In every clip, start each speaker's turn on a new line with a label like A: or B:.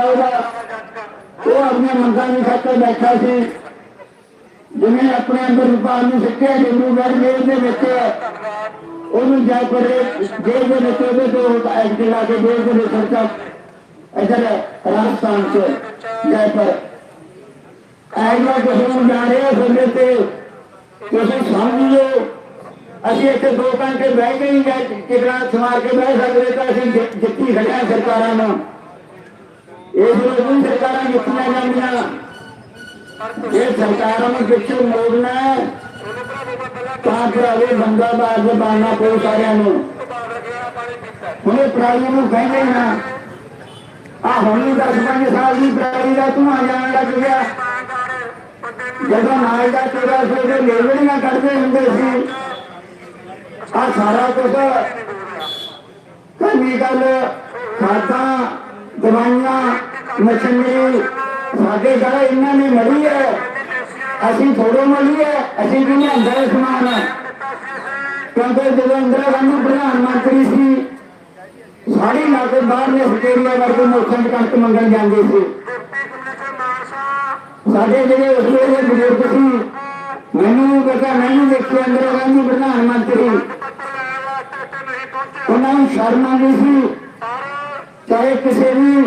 A: ਉਹਦਾ ਉਹ ਆਪਣੀਆਂ ਮੰਗਾਂ ਨੂੰ ਖਾਤੇ ਬੈਠਾ ਸੀ ਜਿਵੇਂ ਆਪਣੇ ਅੰਦਰ ਵਿਭਾਗ ਨੂੰ ਸਿੱਖਿਆ ਡਿਬਰੂਗੜ੍ਹ ਜੇਲ੍ਹ ਦੇ ਵਿੱਚ ਉਹਨੂੰ ਜਾ ਕੇ ਜੇਲ੍ਹ ਦੇ ਵਿੱਚ ਉਹਦੇ ਤੋਂ ਐਕਟ ਲਾ ਕੇ ਜੇਲ੍ਹ ਦੇ ਵਿੱਚ ਸਰਕਾ ਇਧਰ ਰਾਜਸਥਾਨ ਚ ਜੈਪੁਰ ਐਨਾ ਕਿਸੇ ਨੂੰ ਜਾ ਰਿਹਾ ਬੰਦੇ ਤੇ ਤੁਸੀਂ ਸਮਝ ਲਓ ਅਸੀਂ ਇੱਥੇ ਦੋ ਘੰਟੇ ਬਹਿ ਗਏ ਜਾਂ ਕਿਹੜਾ ਸਮਾਰ ਕੇ ਬਹਿ ਸਕਦੇ ਤਾਂ ਅਸੀਂ ਜਿ- ਜਿੱਤੀ ਖੜਿਆ ਸਰਕਾਰਾਂ ਨੂੰ ਇਹ ਜਿਹੜੀ ਸਰਕਾਰਾਂ ਦਿੱਤੀਆਂ ਜਾਂਦੀਆਂ ਇਹ ਸਰਕਾਰਾਂ ਨੂੰ ਪਿੱਛੇ ਮੋੜਨਾ ਤਾਂ ਕਿ ਅਗੇ ਬੰਦਾ ਬਾਦ ਬਾਣਾ ਕੋਈ ਸਾਰਿਆਂ ਨੂੰ। ਹੁਣੇ ਪ੍ਰਾਣੀ ਨੂੰ ਕਹਿੰਦੇ ਨਾ ਆ ਹੁਣੀ 10 ਪੰਜ ਸਾਲ ਦੀ ਪ੍ਰਾਣੀ ਦਾ ਧੂਆਂ ਜਾਣ ਲੱਗ ਗਿਆ। ਜਦੋਂ ਨਾਲ ਦਾ ਤੇਰਾ ਸੇ ਦੇ ਕੱਢਦੇ ਹੁੰਦੇ ਸੀ ਆ ਸਾਰਾ ਕੁਝ ਗੱਲ, ਖਾਦਾਂ ਦਵਾਈਆਂ, ਮਸ਼ੀਨਰੀ, ਸਾਡੇ ਸਾਰਾ ਇਹਨਾਂ ਨੇ ਮੜੀ ਹੈ। ਅਸੀਂ ਥੋੜੋ ਮਲੀ ਹੈ, ਅਸੀਂ ਵੀ ਲਿਆਂਦਾ ਹੈ ਕਿਉਂਕਿ ਜਦੋਂ ਇੰਦਰਾ ਗਾਂਧੀ ਪ੍ਰਧਾਨ ਮੰਤਰੀ ਸੀ ਸਾੜੀ ਲਾ ਕੇ ਬਾਹਰ ਨੇ ਆਸਟ੍ਰੇਲੀਆ ਵਰਗੇ ਮੌਸਮ ਚ ਕਣਕ ਮੰਗਣ ਜਾਂਦੇ ਸੀ। ਸਾਡੇ ਜਿਹੜੇ ਉਸ ਵੇਲੇ ਬਜ਼ੁਰਗ ਸੀ, ਮੈਨੂੰ ਕਹਿੰਦਾ ਮੈਨੂੰ ਦੇਖਿਆ ਇੰਦਰਾ ਗਾਂਧੀ ਪ੍ਰਧਾਨ ਮੰਤਰੀ। ਉਹਨਾਂ ਨੂੰ ਸ਼ਰਮ ਆਉਂਦੀ ਸੀ ਚਾਹੇ ਕਿਸੇ ਵੀ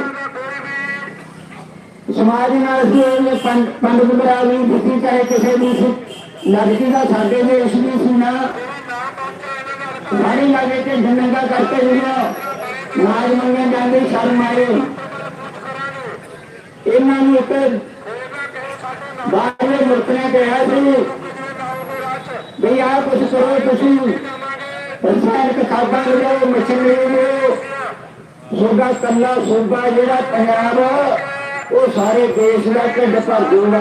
A: ਸਮਾਜ ਨਾਲ ਸੀ ਪੰਡਤ ਬਰਾਦਰੀ ਦਿੱਤੀ ਚਾਹੇ ਕਿਸੇ ਵੀ ਲੜਕੀ ਦਾ ਸਾਡੇ ਦੇਸ਼ ਵੀ ਸੀ ਨਾ ਸਾਰੀ ਲਾਗੇ ਤੇ ਜਨੰਗਾ ਕਰਕੇ ਜਿਹੜਾ ਨਾਜ ਮੰਗਣ ਜਾਂਦੇ ਸ਼ਰਮ ਆਏ ਇਹਨਾਂ ਨੂੰ ਇੱਕ ਬਾਹਰਲੇ ਮੁਲਕ ਨੇ ਕਿਹਾ ਸੀ ਵੀ ਆਹ ਕੁਝ ਕਰੋ ਤੁਸੀਂ। ਰਸਾਇਣਕ ਖਾਦਾਂ ਲਿਆਓ ਮਸ਼ੀਨਰੀ ਲਿਆਓ ਤੁਹਾਡਾ ਕੱਲਾ ਸੂਬਾ ਜਿਹੜਾ ਪੰਜਾਬ ਉਹ ਸਾਰੇ ਦੇਸ਼ ਦਾ ਢਿੱਡ ਭਰ ਦੂਗਾ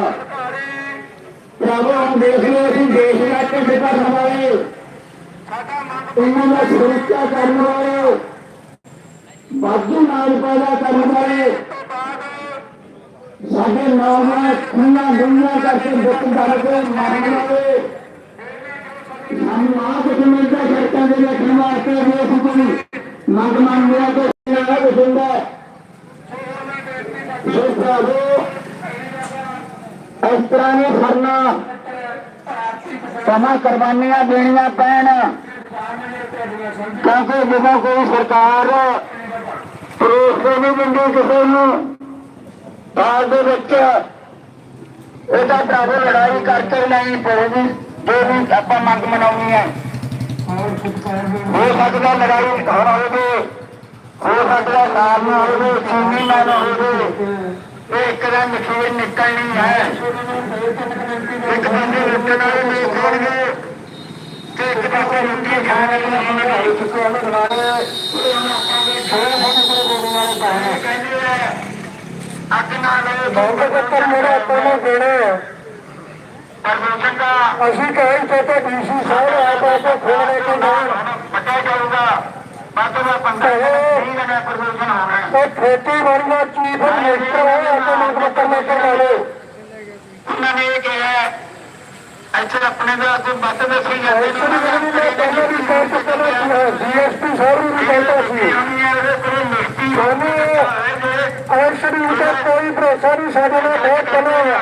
A: ਭਰਾਵੋ ਹੁਣ ਦੇਖ ਲਓ, ਅਸੀਂ ਦੇਸ਼ ਦਾ ਢਿੱਡ ਭਰਨ ਵਾਲੇ। ਇਹਨਾਂ ਦਾ ਸੁਰੱਖਿਆ ਕਰਨ ਵਾਲੇ। ਵਾਧੂ ਨਾਲ ਪੈਦਾ ਕਰਨ ਵਾਲੇ। ਸਾਡੇ ਨੌਜਵਾਨ ਖੁੱਲਾ ਦੁਨੀਆ ਕਰਕੇ ਦੁੱਖ ਦਰਦ ਮਾਰਨ ਵਾਲੇ। ਸਾਨੂੰ ਆਪ ਕੁਝ ਮਿਲਦਾ ਸੜਕਾਂ ਦੇ ਰੱਖਣ ਵਾਸਤੇ ਵੇਖ ਕੋਈ ਮੰਗ ਮੰਗ ਲਿਆ ਤੇ ਸਿਆਣਾ ਇਸ ਤਰ੍ਹਾਂ ਨਹੀਂ ਕਰਨਾ ਸਮਾਂ ਕੁਰਬਾਨੀਆਂ ਦੇਣੀਆਂ ਪੈਣ। ਕਿਉਂਕਿ ਜਦੋਂ ਕੋਈ ਸਰਕਾਰ ਪ੍ਰੋਸ ਨਹੀਂ ਦਿੰਦੀ ਕਿਸੇ ਨੂੰ ਬਾਅਦ ਦੇ ਵਿੱਚ ਇਹਦਾ ਭਰਾਵੋ ਲੜਾਈ ਕਰਕੇ ਨਹੀਂ ਪਊਗੀ, ਜੋ ਵੀ ਆਪਾਂ ਮੰਗ ਮਨਾਉਣੀ ਹੈ। ਹੋ ਸਕਦਾ ਲੜਾਈ ਹੋਵੇ ਹੋ ਸਕਦਾ ਸਾਲ ਨਾ ਹੋਵੇ ਮਹੀਨਾ ਨਾ ਹੋਵੇ ਇਹ ਇੱਕ ਦਾ ਨਖੀਰ ਨਿਕਲਣੀ ਹੈ। ਇੱਕ ਬੰਦੇ ਰੁਕਣ ਵਾਲੇ ਨਹੀਂ ਹੋਣਗੇ ਤੇ ਇੱਕ ਪਾਸੇ ਰੋਟੀ ਖਾਣ ਵਾਲੇ ਹੋਣਗੇ ਚੁੱਕੇ ਉਹਨਾਂ ਬਣਾ ਰਹੇ ਥੋੜਾ ਬਹੁਤ ਕੋਲ ਬੋਲਣ ਵਾਲੇ ਪਾਣੇ ਕਹਿੰਦੇ ਆ ਅੱਗ ਨਾਲ ਬਹੁਤ ਪੱਤਰ ਮੇਰਾ ਕੋਲੋਂ ਦੇਣਾ। ਪਰਮੇਸ਼ਰ ਦਾ ਅਸੀਂ ਕਹੇ ਤੇ ਤੇ ਡੀਸੀ ਸਾਹਿਬ ਆ ਪਾ ਕੇ ਖੋਲ ਕੇ ਨਾ ਪੱਟਿਆ ਜਾਊਗਾ ਦਾ ਪਰਮੇਸ਼ਰ ਉਹ ਖੇਤੀਬਾੜੀ ਦਾ ਚੀਫ ਮਿਨਿਸਟਰ ਹੈ। ਅਤੇ ਮੰਗ ਪੱਤਰ ਲੈ ਲਓ ਉਹਨਾਂ ਨੇ ਇਹ ਕਿਹਾ ਇੱਥੇ ਆਪਣੇ ਦਾ ਕੋਈ ਬੱਤ ਦੱਸੀ ਜਾਂਦੇ ਨੇ ਪਹਿਲਾਂ ਵੀ ਕਹਿ ਚੁੱਕਾ ਸੀ ਡੀਐਸਪੀ ਸਾਹਿਬ ਵੀ ਕਹਿੰਦਾ ਸੀ। ਸਾਨੂੰ ਐਕਚੁਅਲੀ ਉਹਦਾ ਕੋਈ ਭਰੋਸਾ ਨਹੀਂ ਸਾਡੇ ਨਾਲ ਬਹੁਤ ਚਲੋ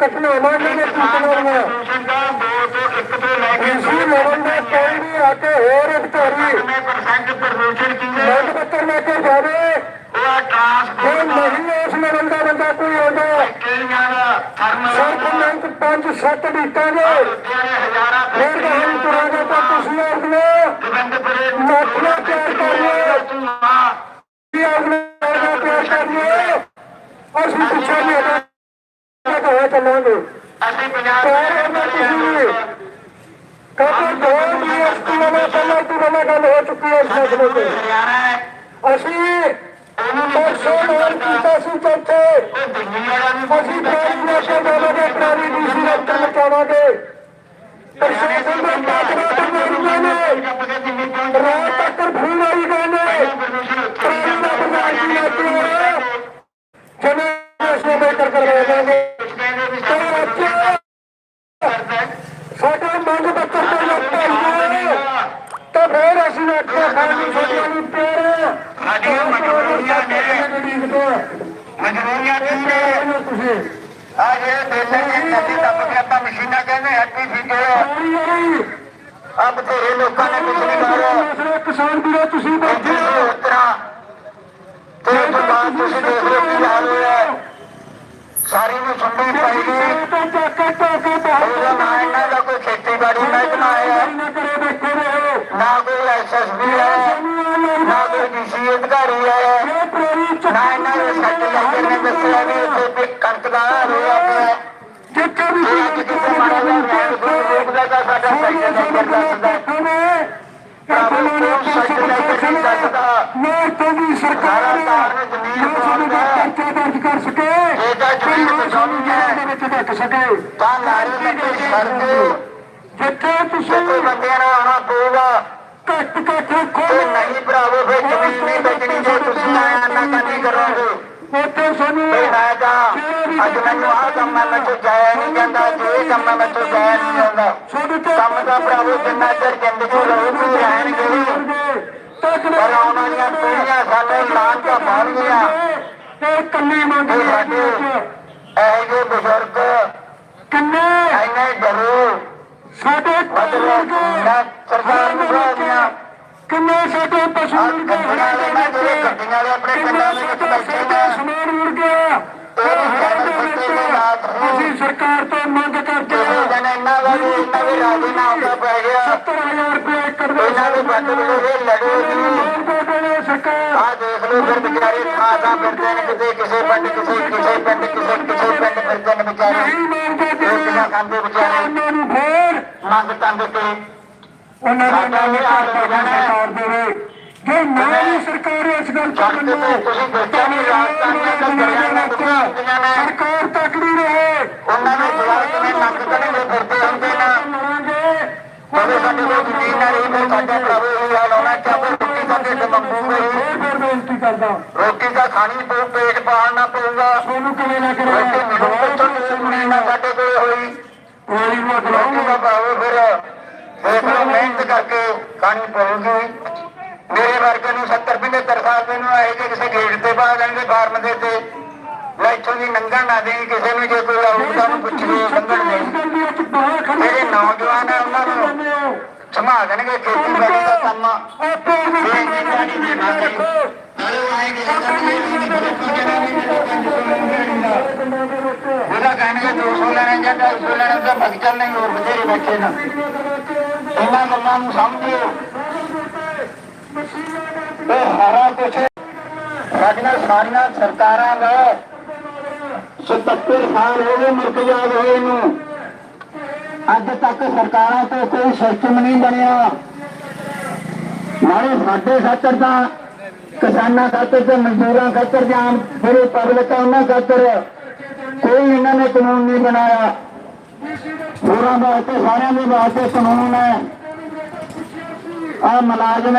A: ਘਟਨਾਵਾਂ ਨੇ ਕੀਤੀਆਂ ਦਾ ਕੋਈ ਵੀ ਆ ਕੇ ਹੋਰ ਅਧਿਕਾਰੀ ਮੰਗ ਪੱਤਰ ਲੈ ਕੇ ਜਾਵੇ। ਜੇ ਨਹੀਂ ਉਸ ਲੈਵਲ ਦਾ ਬੰਦਾ ਕੋਈ ਆਉਂਦਾ। ਸਿਰਫ ਮਿੰਟ ਪੰਜ ਸੱਤ ਦਿੱਤਾਂਗੇ ਫਿਰ ਕਹਾਂ ਤੁਰਾਂਗੇ ਤਾਂ ਤੁਸੀਂ ਅਗਲੇ ਮਾਥਾ ਤਿਆਰ ਕਰ ਲਿਓ ਕੀ ਅਗਲੇ ਦਾ ਤਿਆਰ ਕਰ ਲਿਓ ਅਸੀਂ ਪਿੱਛੇ ਨਹੀਂ ਹਟਾਂਗੇ ਹੋਇਆ ਚੱਲਾਂਗੇ। ਅਸੀਂ ਪੰਜਾਬ ਦੇ। ਗੱਲ ਹੋ ਚੁੱਕੀ ਹੈ ਇਸ ਮਸਲੇ ਤੇ। ਅਸੀਂ ਨੇ
B: ਤੁਸੀਂ
A: ਆ ਜਿਹੜੇ ਦੇਸਾਂ ਦੀ ਨਦੀ ਦੱਬ ਕੇ ਆਪਾਂ ਮਸ਼ੀਨਾਂ ਕਹਿੰਦੇ ਹੱਟੀ ਫਿੱਟੇ ਆ। ਬਥੇਰੇ ਲੋਕਾਂ ਨੇ ਪਿਛਲੀ ਵਾਰ
B: ਦੂਸਰੇ ਕਿਸਾਨ ਵੀਰੋ ਤੁਸੀਂ
A: ਬੈਠੇ
B: ਹੋ
A: ਤੇ ਬਾਅਦ ਤੁਸੀਂ ਦੇਖ ਲਓ ਕੀ ਹਾਲ ਹੋਇਆ ਸਾਰੀ ਨੂੰ ਸੁੰਡੀ ਪਾਈ ਗਈ
B: ਤਾਂ ਟਾਕਾ ਟਾਕਾ
A: ਉਹਦਾ ਨਾ ਇਹਨਾਂ ਦਾ ਕੋਈ ਖੇਤੀਬਾੜੀ ਮਹਿਕਮਾ ਹੈ।
B: ਨਾ ਕਰੇ ਬੈਠੇ ਰਹੋ
A: ਨਾ ਕੋਈ ਐਸਐਸਬੀ ਹੈ, ਨਾ ਕੋਈ ਡੀਸੀ ਅਧਿਕਾਰੀ ਹੈ
B: ਇਹ ਪ੍ਰੇਰੀ
A: ਨਾ ਇਹਨਾਂ ਦੇ ਸੱਟ ਲੱਗੇ ਨੇ ਦੱਸਿਆ ਵੀ ਉੱਥੇ ਵੀ ਕਣਕ ਦਾ ਹੋਇਆ ਪਿਆ।
B: ਜਿੱਥੇ ਵੀ
A: ਅੱਜ ਕਿਸੇ ਮਾੜਾ ਜਿਹਾ ਰੈਂਕ ਕੋਈ ਰੋਕਦਾ ਤਾਂ ਸਾਡਾ ਸੈਕਟਰ ਨਹੀਂ ਕਰਦਾ ਸਦਾ
B: ਮੈਂ ਤੁਹਾਡੀ ਸਰਕਾਰ
A: ਕਾਰਨ ਜ਼ਮੀਨ
B: ਸਾਨੂੰ ਪਰਚਾ ਦਰਜ ਕਰ ਸਕੇ।
A: ਇਹ ਤਾਂ ਜ਼ਮੀਨ ਬਚਾਉਣੀ ਹੈ।
B: ਦੇ ਵਿੱਚ ਰੱਖ ਸਕੇ।
A: ਤਾਂ ਨਾਰੇ ਲੱਗੇ ਦਿਓ।
B: ਜਿੱਥੇ ਤੁਸੀਂ
A: ਕੋਈ ਬੰਦਿਆਂ ਨੂੰ ਆਉਣਾ ਪਊਗਾ
B: ਘੱਟ ਰੱਖੋ
A: ਤੇ ਨਹੀਂ ਭਰਾਵੋ ਫਿਰ ਜ਼ਮੀਨ ਨਹੀਂ ਬਚਣੀ। ਜੇ ਤੁਸੀਂ ਆਇਆ ਨਾ ਕਰਨੀ ਕਰੋਗੇ?
B: ਉੱਥੇ ਸਾਨੂੰ
A: ਮੈਂ ਤਾਂ ਅੱਜ ਮੈਨੂੰ ਆਹ ਕੰਮ ਹੈ ਮੈਥੋਂ ਜਾਇਆ ਨਹੀਂ ਜਾਂਦਾ ਜੇ ਕੰਮ ਹੈ ਮੈਥੋਂ ਜਾਇਆ ਨਹੀਂ ਜਾਂਦਾ
B: ਤੋਂ
A: ਕੰਮ ਦਾ ਭਰਾਵੋ ਜਿੰਨਾ ਚਿਰ ਜ਼ਿੰਦਗੀ ਰਹੂਗੀ ਰਹਿਣਗੇ ਪਰ ਆਉਣ ਵਾਲੀਆਂ ਪੀੜ੍ਹੀਆਂ ਸਾਡੇ ਲਾਣ ਤੋਂ ਬਾਹਰਗੀਆਂ
B: ਇਹ ਕੰਨੀ ਮੰਗ
A: ਇਹ ਸਾਡੇ ਇਹੋ ਜਿਹੇ ਬਜ਼ੁਰਗ
B: ਕਿੰਨੇ
A: ਐਨੇ ਡਰੋ।
B: ਸਾਡੇ
A: ਮਤਲਬ ਨਾ ਸਰਕਾਰ ਨੂੰ ਬੁਲਾਉਂਦੀਆਂ
B: ਕਿੰਨੇ ਸਾਡੇ ਪਸ਼ੂ
A: ਨਾ ਵਾਲੇ ਆਪਣੇ ਪਿੰਡਾਂ ਦੇ ਵਿੱਚ ਬੈਠੇ ਨੇ
B: ਸਮਾਨ ਮੁੜ ਗਿਆ।
A: ਸਾਡੇ ਬੱਚੇ ਦੇ ਨੂੰ
B: ਅਸੀਂ ਸਰਕਾਰ ਤੋਂ ਮੰਗ ਕਰਦੇ ਹਾਂ।
A: ਦਿਨ ਇਹਨਾਂ ਦਾ ਵੀ ਇਹਨਾਂ ਦੇ ਰਾਜੀ ਨਾ ਆਉਂਦਾ ਪੈ ਗਿਆ।
B: 70000 ਰੁਪਏ ਏਕੜ ਦੇ ਸਰਕਾਰ।
A: ਆਹ ਦੇਖ ਲਓ ਫਿਰ ਵਿਚਾਰੇ ਥਾਂ ਫਿਰਦੇ ਨੇ ਕਿਤੇ ਕਿਸੇ ਪਿੰਡ ਕਿਸੇ ਕਿਸੇ ਪਿੰਡ ਕਿਸੇ ਕਿਸੇ ਪਿੰਡ ਫਿਰਦੇ ਨੇ ਵਿਚਾਰੇ।
B: ਨਹੀਂ ਮੰਗਦੇ
A: ਰੋਟੀਆਂ ਖਾਂਦੇ ਵਿਚਾਰੇ।
B: ਉਹਨਾਂ ਨੂੰ ਫੇਰ
A: ਮੰਗ ਤੰਗ ਤੇ
B: ਉਹਨਾਂ ਦੇ ਨਾਲ
A: ਹੋ ਹੈ।
B: ਸਰਕਾਰ ਦੇਵੇ। ਜੇ ਨਾ ਵੀ ਸਰਕਾਰ ਇਸ ਗੱਲ ਤੋਂ
A: ਤੇ ਤੁਸੀਂ ਦੇਖਿਆ ਨਹੀਂ ਰਾਜਧਾਨੀਆਂ ਦਾ ਦਰਿਆ ਨਾਲ ਦੁਨੀਆਂ ਹੁੰਦੀਆਂ ਨੇ
B: ਸਰਕਾਰ ਤਕੜੀ ਰਹੇ।
A: ਉਹਨਾਂ ਦੇ ਜਵਾਬ ਨੇ ਨੱਕ ਕੜੇ ਫਿਰਦੇ ਹੁੰਦੇ ਨੇ। ਜਦੋਂ ਸਾਡੇ ਕੋਲ ਜ਼ਮੀਨ ਨਾ ਰਹੀ ਫਿਰ ਸਾਡੇ ਭਰਾਵੋ ਇਹ ਹਾਲ ਹੋਣਾ ਚਾਹੇ ਰੋਟੀ ਸਾਡੇ ਤੇ ਮੰਗੂਗੇ ਹੀ।
B: ਫੇਰ ਫੇਰ ਬੇਨਤੀ ਕਰਦਾ।
A: ਰੋਟੀ ਤਾਂ ਖਾਣੀ ਪਊ ਪੇਟ ਪਾਲਣਾ ਪਊਗਾ।
B: ਤੁਹਾਨੂੰ ਕਿਵੇਂ
A: ਰੋਟੀ ਮਿਲੂ ਕਿੱਥੋਂ ਮਿਲਣੀ ਨਾ ਸਾਡੇ ਕੋਲ ਹੋਈ।
B: ਕੋਈ ਨੂੰ
A: ਰੋਟੀ ਦਾ ਭਾਵੇਂ ਫਿਰ। ਦੇਖ ਮਿਹਨਤ ਕਰਕੇ ਖਾਣੀ ਪਊਗੀ ਮੇਰੇ ਵਰਗੇ ਨੂੰ 70 75 ਸਾਲ ਦੇ ਨੂੰ ਆਏ ਕਿ ਕਿਸੇ ਗੇਟ ਤੇ ਪਾ ਦੇਣਗੇ, ਫਾਰਮ ਦੇ ਤੇ ਲੈ ਇੱਥੋਂ ਦੀ ਲੰਘਣ ਨਾ ਦੇਈ, ਕਿਸੇ ਨੂੰ ਜੇ ਕੋਈ ਆਊਗਾ ਨੂੰ ਪੁੱਛੀਏ ਲੰਘਣ ਦੇ ਜਿਹੜੇ ਨੌਜਵਾਨ ਆ, ਉਹਨਾਂ ਨੂੰ ਸੰਭਾਲ ਦੇਣਗੇ ਖੇਤੀਬਾੜੀ ਦਾ ਕੰਮ। ਉਹਦਾ ਕਹਿਣਗੇ 200 ਲੈਣੇ ਜਾਂ 250 ਲੈਣੇ ਤਾਂ ਭਗ ਚੱਲਣੇ, ਹੋਰ ਬਥੇਰੇ ਬੈਠੇ ਨਾ। ਇਹਨਾਂ ਗੱਲਾਂ ਨੂੰ ਸਮਝਿਓ ਇਹ ਸਾਰਾ ਕੁਛ ਸਾਡੀਆਂ ਸਾਰੀਆਂ ਸਰਕਾਰਾਂ ਦਾ 77 ਸਾਲ ਹੋ ਗਏ ਮੁਲਕ ਹੋਏ ਨੂੰ। ਅੱਜ ਤੱਕ ਸਰਕਾਰਾਂ ਤੋਂ ਕੋਈ ਸਿਸਟਮ ਨਹੀਂ ਬਣਿਆ। ਨਾਲੇ ਸਾਡੇ ਖਾਤਰ ਤਾਂ ਕਿਸਾਨਾਂ ਖਾਤਰ ਤੇ ਮਜ਼ਦੂਰਾਂ ਖਾਤਰ ਜਾਂ ਜਿਹੜੇ ਪਬਲਿਕ ਆ ਉਹਨਾਂ ਖਾਤਰ ਕੋਈ ਇਹਨਾਂ ਨੇ ਕਾਨੂੰਨ ਨਹੀਂ ਬਣਾਇਆ। ਹੋਰਾਂ ਵਾਸਤੇ ਸਾਰਿਆਂ ਦੇ ਵਾਸਤੇ ਕਾਨੂੰਨ ਹੈ। ਆ ਮੁਲਾਜ਼ਮ